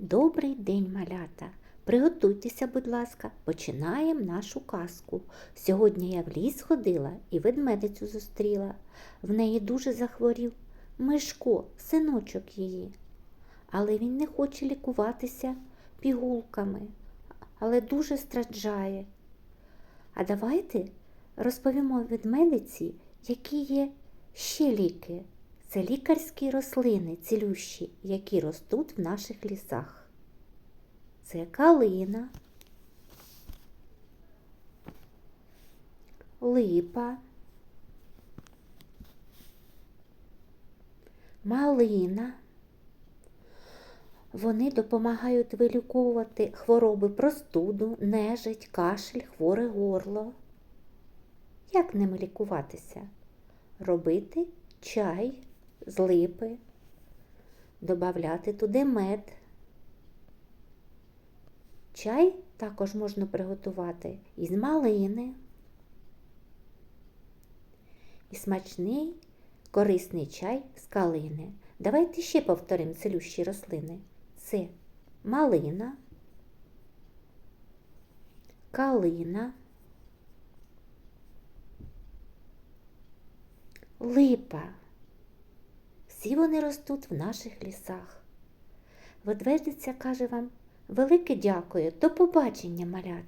Добрий день, малята! Приготуйтеся, будь ласка, починаємо нашу казку. Сьогодні я в ліс ходила і ведмедицю зустріла. В неї дуже захворів Мишко, синочок її. Але він не хоче лікуватися пігулками, але дуже страждає. А давайте розповімо ведмедиці, які є ще ліки. Це лікарські рослини цілющі, які ростуть в наших лісах. Це калина, липа, малина. Вони допомагають виліковувати хвороби простуду, нежить, кашель, хворе горло. Як ними лікуватися? Робити чай з липи, додати туди мед. Чай також можна приготувати із малини. І смачний корисний чай з калини. Давайте ще повторимо цілющі рослини. Це малина, калина, липа. Всі вони ростуть в наших лісах. Ведведиця каже вам велике дякую, до побачення, малят.